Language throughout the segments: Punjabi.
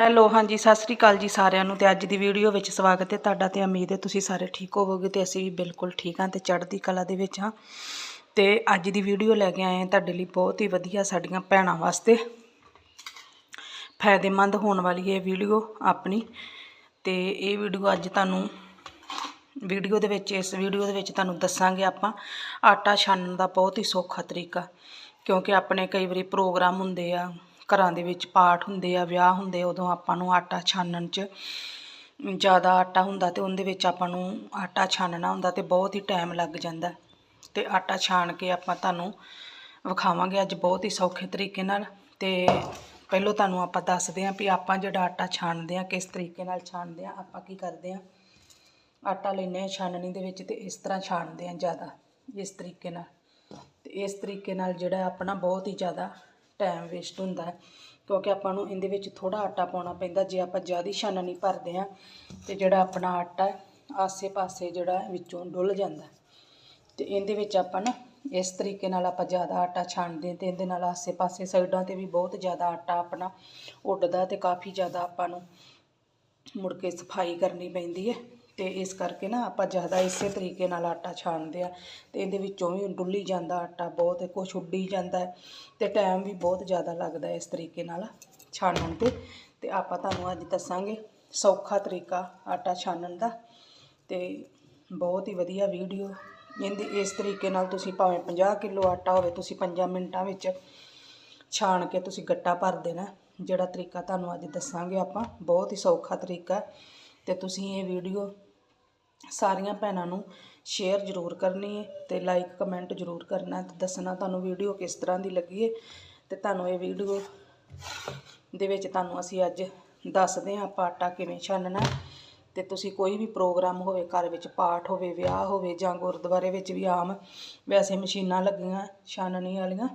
ਹੈਲੋ, ਹਾਂਜੀ, ਸਤਿ ਸ੍ਰੀ ਅਕਾਲ ਜੀ ਸਾਰਿਆਂ ਨੂੰ ਤੇ ਅੱਜ ਦੀ ਵੀਡੀਓ ਵਿੱਚ ਸਵਾਗਤ ਹੈ ਤੁਹਾਡਾ ਤੇ ਉਮੀਦ ਹੈ ਤੁਸੀਂ ਸਾਰੇ ਠੀਕ ਹੋਵੋਗੇ ਤੇ ਅਸੀਂ ਵੀ ਬਿਲਕੁਲ ਠੀਕ ਹਾਂ ਤੇ ਚੜ੍ਹਦੀ ਕਲਾ ਦੇ ਵਿੱਚ ਹਾਂ। ਤੇ ਅੱਜ ਦੀ ਵੀਡੀਓ ਲੈ ਕੇ ਆਏ ਹਾਂ ਤੁਹਾਡੇ ਲਈ ਬਹੁਤ ਹੀ ਵਧੀਆ ਸਾਡੀਆਂ ਭੈਣਾਂ ਵਾਸਤੇ। ਫਾਇਦੇਮੰਦ ਹੋਣ ਵਾਲੀ ਇਹ ਵੀਡੀਓ ਆਪਣੀ ਤੇ ਇਹ ਵੀਡੀਓ ਅੱਜ ਤੁਹਾਨੂੰ, ਵੀਡੀਓ ਦੇ ਵਿੱਚ, ਇਸ ਵੀਡੀਓ ਦੇ ਵਿੱਚ ਤੁਹਾਨੂੰ ਦੱਸਾਂਗੇ ਆਪਾਂ ਆਟਾ ਛਾਣਨ ਦਾ ਬਹੁਤ ਹੀ ਸੌਖਾ ਤਰੀਕਾ। ਕਿਉਂਕਿ ਆਪਣੇ ਕਈ ਵਾਰੀ ਪ੍ਰੋਗਰਾਮ ਹੁੰਦੇ ਆ ਘਰਾਂ ਦੇ ਵਿੱਚ ਪਾਠ ਹੁੰਦੇ ਆ, ਵਿਆਹ ਹੁੰਦੇ ਉਦੋਂ ਆਪਾਂ ਨੂੰ ਆਟਾ ਛਾਣਨ 'ਚ ਜ਼ਿਆਦਾ ਆਟਾ ਹੁੰਦਾ ਅਤੇ ਉਹਦੇ ਵਿੱਚ ਆਪਾਂ ਨੂੰ ਆਟਾ ਛਾਣਨਾ ਹੁੰਦਾ ਅਤੇ ਬਹੁਤ ਹੀ ਟਾਈਮ ਲੱਗ ਜਾਂਦਾ। ਅਤੇ ਆਟਾ ਛਾਣ ਕੇ ਆਪਾਂ ਤੁਹਾਨੂੰ ਵਿਖਾਵਾਂਗੇ ਅੱਜ ਬਹੁਤ ਹੀ ਸੌਖੇ ਤਰੀਕੇ ਨਾਲ ਅਤੇ ਪਹਿਲਾਂ ਤੁਹਾਨੂੰ ਆਪਾਂ ਦੱਸਦੇ ਹਾਂ ਵੀ ਆਪਾਂ ਜਿਹੜਾ ਆਟਾ ਛਾਣਦੇ ਹਾਂ, ਕਿਸ ਤਰੀਕੇ ਨਾਲ ਛਾਣਦੇ ਹਾਂ, ਆਪਾਂ ਕੀ ਕਰਦੇ ਹਾਂ। ਆਟਾ ਲੈਂਦੇ ਹਾਂ ਛਾਨਣੀ ਦੇ ਵਿੱਚ ਅਤੇ ਇਸ ਤਰ੍ਹਾਂ ਛਾਣਦੇ ਹਾਂ ਜ਼ਿਆਦਾ, ਇਸ ਤਰੀਕੇ ਨਾਲ। ਅਤੇ ਇਸ ਤਰੀਕੇ ਨਾਲ ਜਿਹੜਾ ਆਪਣਾ ਬਹੁਤ ਹੀ ਜ਼ਿਆਦਾ ਟਾਈਮ ਵੇਸਟ ਹੁੰਦਾ ਹੈ, ਕਿਉਂਕਿ ਆਪਾਂ ਨੂੰ ਇਹਦੇ ਵਿੱਚ ਥੋੜਾ ਆਟਾ ਪਾਉਣਾ ਪੈਂਦਾ, ਜੇ ਆਪਾਂ ਜ਼ਿਆਦਾ ਛਾਨਣੀ ਭਰਦੇ ਹਾਂ, ਤੇ ਜਿਹੜਾ ਆਪਣਾ ਆਟਾ ਆਸੇ-ਪਾਸੇ ਜਿਹੜਾ ਵਿੱਚੋਂ ਡੁੱਲ ਜਾਂਦਾ ਤੇ ਇਹਦੇ ਵਿੱਚ ਆਪਾਂ ਨਾ ਇਸ ਤਰੀਕੇ ਨਾਲ ਆਪਾਂ ਜ਼ਿਆਦਾ ਆਟਾ ਛਾਣਦੇ ਹਾਂ, ਤੇ ਇਹਦੇ ਨਾਲ ਆਸੇ-ਪਾਸੇ ਸਾਈਡਾਂ ਤੇ ਵੀ ਬਹੁਤ ਜ਼ਿਆਦਾ ਆਟਾ ਆਪਣਾ ਉੱਡਦਾ ਤੇ ਕਾਫੀ ਜ਼ਿਆਦਾ ਆਪਾਂ ਨੂੰ ਮੁੜ ਕੇ ਸਫ਼ਾਈ ਕਰਨੀ ਪੈਂਦੀ ਹੈ। ਤੇ ਇਸ ਕਰਕੇ ਨਾ ਆਪਾਂ ਜ਼ਿਆਦਾ ਇਸੇ ਤਰੀਕੇ ਨਾਲ ਆਟਾ ਛਾਣਦੇ ਆ ਤੇ ਇਹਦੇ ਵਿੱਚੋਂ ਵੀ ਡੁੱਲੀ ਜਾਂਦਾ ਆਟਾ ਬਹੁਤ ਕੁਛ ਉੱਡੀ ਜਾਂਦਾ ਹੈ ਤੇ ਟਾਈਮ ਵੀ ਬਹੁਤ ਜ਼ਿਆਦਾ ਲੱਗਦਾ ਇਸ ਤਰੀਕੇ ਨਾਲ ਛਾਣਨ ਤੇ। ਤੇ ਆਪਾਂ ਤੁਹਾਨੂੰ ਅੱਜ ਦੱਸਾਂਗੇ ਸੌਖਾ ਤਰੀਕਾ ਆਟਾ ਛਾਣਨ ਦਾ ਤੇ ਬਹੁਤ ਹੀ ਵਧੀਆ ਵੀਡੀਓ ਇਹਦੇ, ਇਸ ਤਰੀਕੇ ਨਾਲ ਤੁਸੀਂ ਭਾਵੇਂ 50 ਕਿਲੋ ਆਟਾ ਹੋਵੇ, ਤੁਸੀਂ 5 ਮਿੰਟਾਂ ਵਿੱਚ ਛਾਣ ਕੇ ਤੁਸੀਂ ਗੱਟਾ ਭਰ ਦੇਣਾ। ਜਿਹੜਾ ਤਰੀਕਾ ਤੁਹਾਨੂੰ ਅੱਜ ਦੱਸਾਂਗੇ ਆਪਾਂ, ਬਹੁਤ ਹੀ ਸੌਖਾ ਤਰੀਕਾ ਹੈ। ਤੇ ਤੁਸੀਂ ਇਹ ਵੀਡੀਓ ਸਾਰੀਆਂ ਭੈਣਾਂ ਨੂੰ ਸ਼ੇਅਰ ਜ਼ਰੂਰ ਕਰਨੀ ਹੈ ਅਤੇ ਲਾਈਕ ਕਮੈਂਟ ਜ਼ਰੂਰ ਕਰਨਾ ਤੇ ਦੱਸਣਾ ਤੁਹਾਨੂੰ ਵੀਡੀਓ ਕਿਸ ਤਰ੍ਹਾਂ ਦੀ ਲੱਗੀ ਹੈ ਤੇ ਤੁਹਾਨੂੰ ਇਹ ਵੀਡੀਓ ਦੇ ਵਿੱਚ ਤੁਹਾਨੂੰ ਅਸੀਂ ਅੱਜ ਦੱਸਦੇ ਹਾਂ ਆਪਾਂ ਆਟਾ ਕਿਵੇਂ ਛਾਨਣਾ ਹੈ। ਤੇ ਤੁਸੀਂ ਕੋਈ ਵੀ ਪ੍ਰੋਗਰਾਮ ਹੋਵੇ, ਘਰ ਵਿੱਚ ਪਾਠ ਹੋਵੇ, ਵਿਆਹ ਹੋਵੇ ਜਾਂ ਗੁਰਦੁਆਰੇ ਵਿੱਚ ਵੀ ਆਮ ਵੈਸੇ ਮਸ਼ੀਨਾਂ ਲੱਗੀਆਂ ਛਾਨਣੀ ਵਾਲੀਆਂ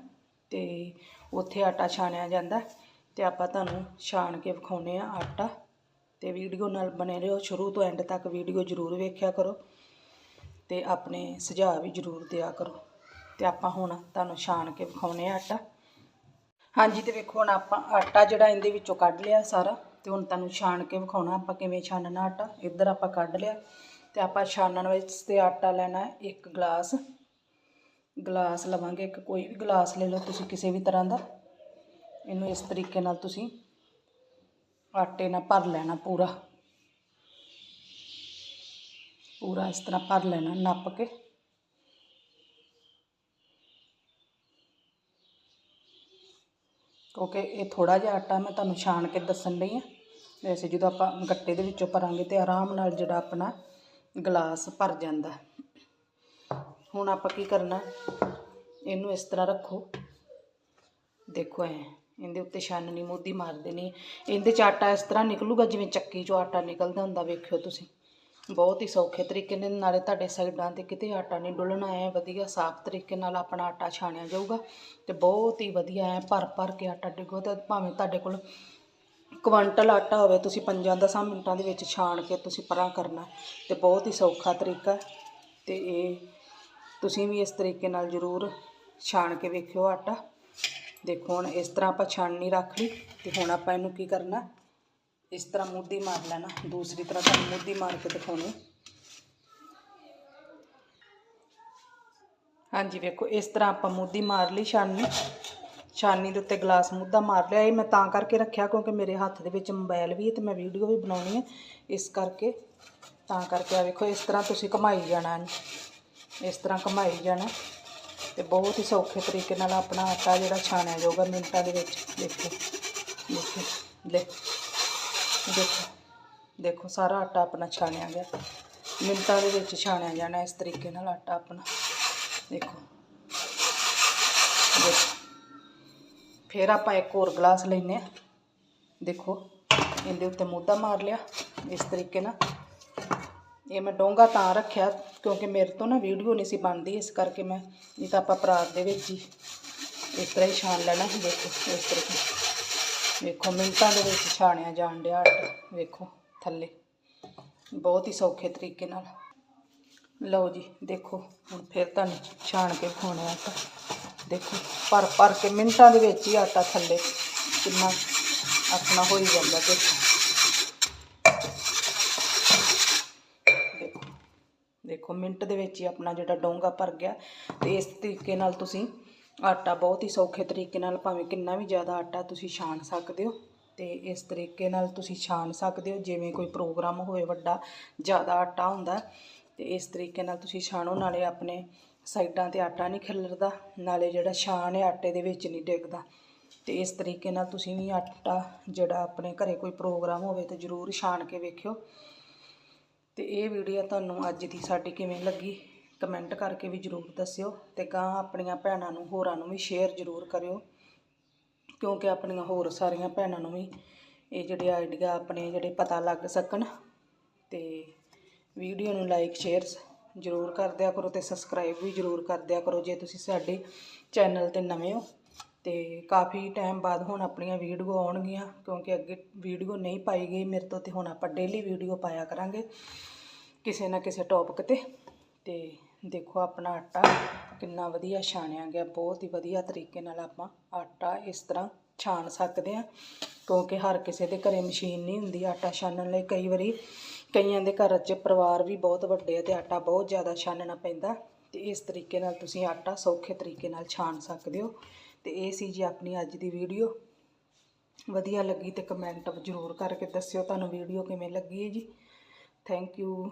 ਤੇ ਉੱਥੇ ਆਟਾ ਛਾਣਿਆ ਜਾਂਦਾ ਤੇ ਆਪਾਂ ਤੁਹਾਨੂੰ ਛਾਣ ਕੇ ਵਿਖਾਉਨੇ ਆ ਆਟਾ ਤੇ ਵੀਡੀਓ ਨਾਲ ਬਣੇ ਰਹੋ। ਸ਼ੁਰੂ ਤੋਂ ਐਂਡ ਤੱਕ ਵੀਡੀਓ ਜ਼ਰੂਰ ਵੇਖਿਆ ਕਰੋ ਤੇ ਆਪਣੇ ਸੁਝਾਅ ਵੀ ਜ਼ਰੂਰ ਦਿਆ ਕਰੋ। ਤੇ ਆਪਾਂ ਹੁਣ ਤੁਹਾਨੂੰ ਛਾਣ ਕੇ ਵਿਖਾਉਨੇ ਆ ਆਟਾ। ਹਾਂਜੀ, ਤੇ ਵੇਖੋ ਹੁਣ ਆਪਾਂ ਆਟਾ ਜਿਹੜਾ ਇਹਦੇ ਵਿੱਚੋਂ ਕੱਢ ਲਿਆ ਸਾਰਾ। ਤੇ ਹੁਣ ਤੁਹਾਨੂੰ ਛਾਣ ਕੇ ਵਿਖਾਉਣਾ, ਆਪਾਂ ਕਿਵੇਂ ਛਾਨਣਾ ਆਟਾ। ਇੱਧਰ ਆਪਾਂ ਕੱਢ ਲਿਆ। ਤੇ ਆਪਾਂ ਛਾਨਣ ਵਿੱਚ ਤੇ ਆਟਾ ਲੈਣਾ ਹੈ ਇੱਕ ਗਲਾਸ। ਗਲਾਸ ਲਵਾਂਗੇ ਇੱਕ, ਕੋਈ ਵੀ ਗਲਾਸ ਲੈ ਲਓ ਤੁਸੀਂ ਕਿਸੇ ਵੀ ਤਰ੍ਹਾਂ ਦਾ। ਇਹਨੂੰ ਇਸ ਤਰੀਕੇ ਨਾਲ ਤੁਸੀਂ ਆਟੇ ਨਾਲ ਭਰ ਲੈਣਾ ਪੂਰਾ। ਪੂਰਾ ਇਸ ਤਰ੍ਹਾਂ ਭਰ ਲੈਣਾ, ਨੱਪ ਕੇ। ਕਿਉਂਕਿ ਇਹ ਥੋੜਾ ਜਿਹਾ ਆਟਾ ਮੈਂ ਤੁਹਾਨੂੰ ਛਾਣ ਕੇ ਦੱਸਣ ਲਈ ਆ ਵੈਸੇ ਜਦੋਂ ਆਪਾਂ ਗੱਟੇ ਦੇ ਵਿੱਚੋਂ ਭਰਾਂਗੇ ਤੇ ਆਰਾਮ ਨਾਲ ਜਿਹੜਾ ਆਪਣਾ ਗਲਾਸ ਭਰ ਜਾਂਦਾ। ਹੁਣ ਆਪਾਂ ਕੀ ਕਰਨਾ, ਇਹਨੂੰ ਇਸ ਤਰ੍ਹਾਂ ਰੱਖੋ। ਦੇਖੋ ਐ। ਇਹਦੇ ਉੱਤੇ ਛਾਨਣੀ ਮੋਦੀ ਮਾਰ ਦੇਣੀ ਇਹਦੇ ਚ ਆਟਾ ਇਸ ਤਰ੍ਹਾਂ ਨਿਕਲੂਗਾ ਜਿਵੇਂ ਚੱਕੀ ਚੋਂ ਆਟਾ ਨਿਕਲਦਾ ਹੁੰਦਾ, ਵੇਖਿਓ ਤੁਸੀਂ। ਬਹੁਤ ਹੀ ਸੌਖੇ ਤਰੀਕੇ ਨਾਲ ਨਾਲੇ ਤੁਹਾਡੇ ਸਾਈਡਾਂ ਤੇ ਕਿਤੇ ਆਟਾ ਨਹੀਂ ਡੁੱਲਣਾ, ਐ ਵਧੀਆ ਸਾਫ਼ ਤਰੀਕੇ ਨਾਲ ਆਪਣਾ ਆਟਾ ਛਾਣਿਆ ਜਾਊਗਾ ਤੇ ਬਹੁਤ ਹੀ ਵਧੀਆ ਐ ਭਰ ਭਰ ਕੇ ਆਟਾ ਡਿੱਗੋ ਤੇ ਭਾਵੇਂ ਤੁਹਾਡੇ ਕੋਲ ਕੁਆਂਟਲ ਆਟਾ ਹੋਵੇ, ਤੁਸੀਂ ਪੰਜਾਂ ਦਸਾਂ ਮਿੰਟਾਂ ਦੇ ਵਿੱਚ ਛਾਣ ਕੇ ਤੁਸੀਂ ਪਰਾਂ ਕਰਨਾ। ਤੇ ਬਹੁਤ ਹੀ ਸੌਖਾ ਤਰੀਕਾ ਹੈ ਤੇ ਇਹ ਤੁਸੀਂ ਵੀ ਇਸ ਤਰੀਕੇ ਨਾਲ ਜ਼ਰੂਰ ਛਾਣ ਕੇ ਵੇਖਿਓ ਆਟਾ। ਦੇਖੋ ਹੁਣ ਇਸ ਤਰ੍ਹਾਂ ਆਪਾਂ ਛਾਣਨੀ ਰੱਖ ਲਈ ਤੇ ਹੁਣ ਆਪਾਂ ਇਹਨੂੰ ਕੀ ਕਰਨਾ, ਇਸ ਤਰ੍ਹਾਂ ਮੁੱਦੀ ਮਾਰ ਲੈਣਾ, ਦੂਸਰੀ ਤਰ੍ਹਾਂ ਤੁਹਾਨੂੰ ਮੁੱਦੀ ਮਾਰ ਕੇ ਦਿਖਾਉਣੀ। ਹਾਂਜੀ, ਵੇਖੋ, ਇਸ ਤਰ੍ਹਾਂ ਆਪਾਂ ਮੁੱਦੀ ਮਾਰ ਲਈ ਛਾਨਣੀ। ਛਾਨੀ ਦੇ ਉੱਤੇ ਗਲਾਸ ਮੁੱਦਾ ਮਾਰ ਲਿਆ। ਇਹ ਮੈਂ ਤਾਂ ਕਰਕੇ ਰੱਖਿਆ ਕਿਉਂਕਿ ਮੇਰੇ ਹੱਥ ਦੇ ਵਿੱਚ ਮੋਬਾਈਲ ਵੀ ਹੈ ਤੇ ਮੈਂ ਵੀਡੀਓ ਵੀ ਬਣਾਉਣੀ ਹੈ। ਇਸ ਕਰਕੇ ਤਾਂ ਕਰਕੇ ਆ ਵੇਖੋ, ਇਸ ਤਰ੍ਹਾਂ ਤੁਸੀਂ ਘੁਮਾਈ ਜਾਣਾ ਇਹਨੂੰ ਇਸ ਤਰ੍ਹਾਂ ਘੁਮਾਈ ਜਾਣਾ। ਤੇ ਬਹੁਤ ਹੀ ਸੌਖੇ ਤਰੀਕੇ ਨਾਲ ਆਪਣਾ ਆਟਾ ਜਿਹੜਾ ਛਾਣਿਆ ਜਾਊਗਾ ਮਿੰਟਾਂ ਦੇ ਵਿੱਚ। ਦੇਖੋ ਦੇਖੋ, ਲੈ, ਦੇਖੋ ਦੇਖੋ, ਸਾਰਾ ਆਟਾ ਆਪਣਾ ਛਾਣਿਆ ਗਿਆ। ਮਿੰਟਾਂ ਦੇ ਵਿੱਚ ਛਾਣਿਆ ਜਾਣਾ ਇਸ ਤਰੀਕੇ ਨਾਲ ਆਟਾ ਆਪਣਾ। ਦੇਖੋ ਦੇਖੋ। ਫਿਰ ਆਪਾਂ ਇੱਕ ਹੋਰ ਗਲਾਸ ਲੈਨੇ ਆ ਦੇਖੋ, ਇਹਦੇ ਉੱਤੇ ਮੁੱਦਾ ਮਾਰ ਲਿਆ ਇਸ ਤਰੀਕੇ ਨਾਲ। ਇਹ ਮੈਂ ਡੋਂਗਾ ਤਾਂ ਰੱਖਿਆ। ਕਿਉਂਕਿ ਮੇਰੇ ਤੋਂ ਨਾ ਵੀਡੀਓ ਨਹੀਂ ਸੀ ਬਣਦੀ, ਇਸ ਕਰਕੇ ਮੈਂ ਨਹੀਂ ਤਾਂ ਆਪਾਂ ਪਰਾਤ ਦੇ ਵਿੱਚ ਹੀ ਇਸ ਤਰ੍ਹਾਂ ਹੀ ਛਾਣ ਲੈਣਾ ਸੀ, ਦੇਖੋ, ਇਸ ਤਰ੍ਹਾਂ ਵੇਖੋ, ਮਿੰਟਾਂ ਦੇ ਵਿੱਚ ਛਾਣਿਆ ਜਾਣ ਡਿਆ ਆਟਾ ਵੇਖੋ, ਥੱਲੇ। ਬਹੁਤ ਹੀ ਸੌਖੇ ਤਰੀਕੇ ਨਾਲ। ਲਓ ਜੀ, ਦੇਖੋ, ਹੁਣ ਫਿਰ ਤੁਹਾਨੂੰ ਛਾਣ ਕੇ ਖਾਣਾ ਆਟਾ ਦੇਖੋ ਭਰ ਭਰ ਕੇ ਮਿੰਟਾਂ ਦੇ ਵਿੱਚ ਹੀ ਆਟਾ ਥੱਲੇ ਕਿੰਨਾ ਆਪਣਾ ਹੋਈ ਜਾਂਦਾ, ਦੇਖੋ। ਦੇਖੋ, ਮਿੰਟ ਦੇ ਵਿੱਚ ਹੀ ਆਪਣਾ ਜਿਹੜਾ ਡੋਂਗਾ ਭਰ ਗਿਆ। ਤੇ ਇਸ ਤਰੀਕੇ ਨਾਲ ਤੁਸੀਂ ਆਟਾ ਬਹੁਤ ਹੀ ਸੌਖੇ ਤਰੀਕੇ ਨਾਲ, ਭਾਵੇਂ ਕਿੰਨਾ ਵੀ ਜ਼ਿਆਦਾ ਆਟਾ ਤੁਸੀਂ ਛਾਣ ਸਕਦੇ ਹੋ। ਤੇ ਇਸ ਤਰੀਕੇ ਨਾਲ ਤੁਸੀਂ ਛਾਣ ਸਕਦੇ ਹੋ, ਜਿਵੇਂ ਕੋਈ ਪ੍ਰੋਗਰਾਮ ਹੋਵੇ ਵੱਡਾ, ਜ਼ਿਆਦਾ ਆਟਾ ਹੁੰਦਾ। ਤੇ ਇਸ ਤਰੀਕੇ ਨਾਲ ਤੁਸੀਂ ਛਾਣੋ, ਨਾਲੇ ਆਪਣੇ ਸਾਈਡਾਂ ਤੇ ਆਟਾ ਨਹੀਂ ਖਿਲਰਦਾ, ਨਾਲੇ ਜਿਹੜਾ ਛਾਣ ਹੈ ਆਟੇ ਦੇ ਵਿੱਚ ਨਹੀਂ ਡਿੱਗਦਾ। ਤੇ ਇਸ ਤਰੀਕੇ ਨਾਲ ਤੁਸੀਂ ਵੀ ਆਟਾ ਜਿਹੜਾ ਆਪਣੇ ਘਰੇ ਕੋਈ ਪ੍ਰੋਗਰਾਮ ਹੋਵੇ ਤਾਂ ਜ਼ਰੂਰ ਛਾਣ ਕੇ ਵੇਖਿਓ। ਤੇ ਇਹ ਵੀਡੀਓ ਤੁਹਾਨੂੰ ਅੱਜ ਦੀ ਸਾਡੀ ਕਿਵੇਂ ਲੱਗੀ ਕਮੈਂਟ ਕਰਕੇ ਵੀ ਜਰੂਰ ਦੱਸਿਓ ਤੇ ਗਾਂ ਆਪਣੀਆਂ ਭੈਣਾਂ ਨੂੰ, ਹੋਰਾਂ ਨੂੰ ਵੀ ਸ਼ੇਅਰ ਜਰੂਰ ਕਰਿਓ, ਕਿਉਂਕਿ ਆਪਣੀਆਂ ਹੋਰ ਸਾਰੀਆਂ ਭੈਣਾਂ ਨੂੰ ਵੀ ਇਹ ਜਿਹੜੇ ਆਈਡੀਆ ਆਪਣੇ ਜਿਹੜੇ ਪਤਾ ਲੱਗ ਸਕਣ ਤੇ ਵੀਡੀਓ ਨੂੰ ਲਾਈਕ ਸ਼ੇਅਰ ਜਰੂਰ ਕਰ ਦਿਆ ਕਰੋ ਤੇ ਸਬਸਕ੍ਰਾਈਬ ਵੀ ਜਰੂਰ ਕਰ ਦਿਆ ਕਰੋ ਜੇ ਤੁਸੀਂ ਸਾਡੇ ਚੈਨਲ ਤੇ ਨਵੇਂ ਹੋ। ਤੇ ਕਾਫੀ ਟਾਈਮ ਬਾਅਦ ਹੁਣ ਆਪਣੀਆਂ ਵੀਡੀਓ ਆਉਣਗੀਆਂ, ਕਿਉਂਕਿ ਅੱਗੇ ਵੀਡੀਓ ਨਹੀਂ ਪਾਈ ਗਈ, ਮੇਰੇ ਤੋਂ ਤੇ ਹੁਣ ਆਪਾਂ ਡੇਲੀ ਵੀਡੀਓ ਪਾਇਆ ਕਰਾਂਗੇ, ਕਿਸੇ ਨਾ ਕਿਸੇ ਟੌਪਿਕ ਤੇ। ਤੇ ਦੇਖੋ ਆਪਣਾ ਆਟਾ ਕਿੰਨਾ ਵਧੀਆ ਛਾਣਿਆ ਗਿਆ, ਬਹੁਤ ਹੀ ਵਧੀਆ ਤਰੀਕੇ ਨਾਲ ਆਪਾਂ ਆਟਾ ਇਸ ਤਰ੍ਹਾਂ ਛਾਣ ਸਕਦੇ ਆ ਕਿਉਂਕਿ ਹਰ ਕਿਸੇ ਦੇ ਘਰੇ ਮਸ਼ੀਨ ਨਹੀਂ ਹੁੰਦੀ ਆਟਾ ਛਾਣਨ ਲਈ। ਕਈ ਵਾਰੀ ਕਈਆਂ ਦੇ ਘਰ 'ਚ ਪਰਿਵਾਰ ਵੀ ਬਹੁਤ ਵੱਡੇ ਆ ਤੇ ਆਟਾ ਬਹੁਤ ਜ਼ਿਆਦਾ ਛਾਣਨਾ ਪੈਂਦਾ, ਤੇ ਇਸ ਤਰੀਕੇ ਨਾਲ ਤੁਸੀਂ ਆਟਾ ਸੌਖੇ ਤਰੀਕੇ ਨਾਲ ਛਾਣ ਸਕਦੇ ਹੋ। ਤੇ ਇਹ ਸੀ ਜੀ ਆਪਣੀ ਅੱਜ ਦੀ ਵੀਡੀਓ। ਵਧੀਆ ਲੱਗੀ ਤੇ ਕਮੈਂਟ ਜ਼ਰੂਰ ਕਰਕੇ ਦੱਸਿਓ ਤੁਹਾਨੂੰ ਵੀਡੀਓ ਕਿਵੇਂ ਲੱਗੀ ਹੈ ਜੀ। Thank you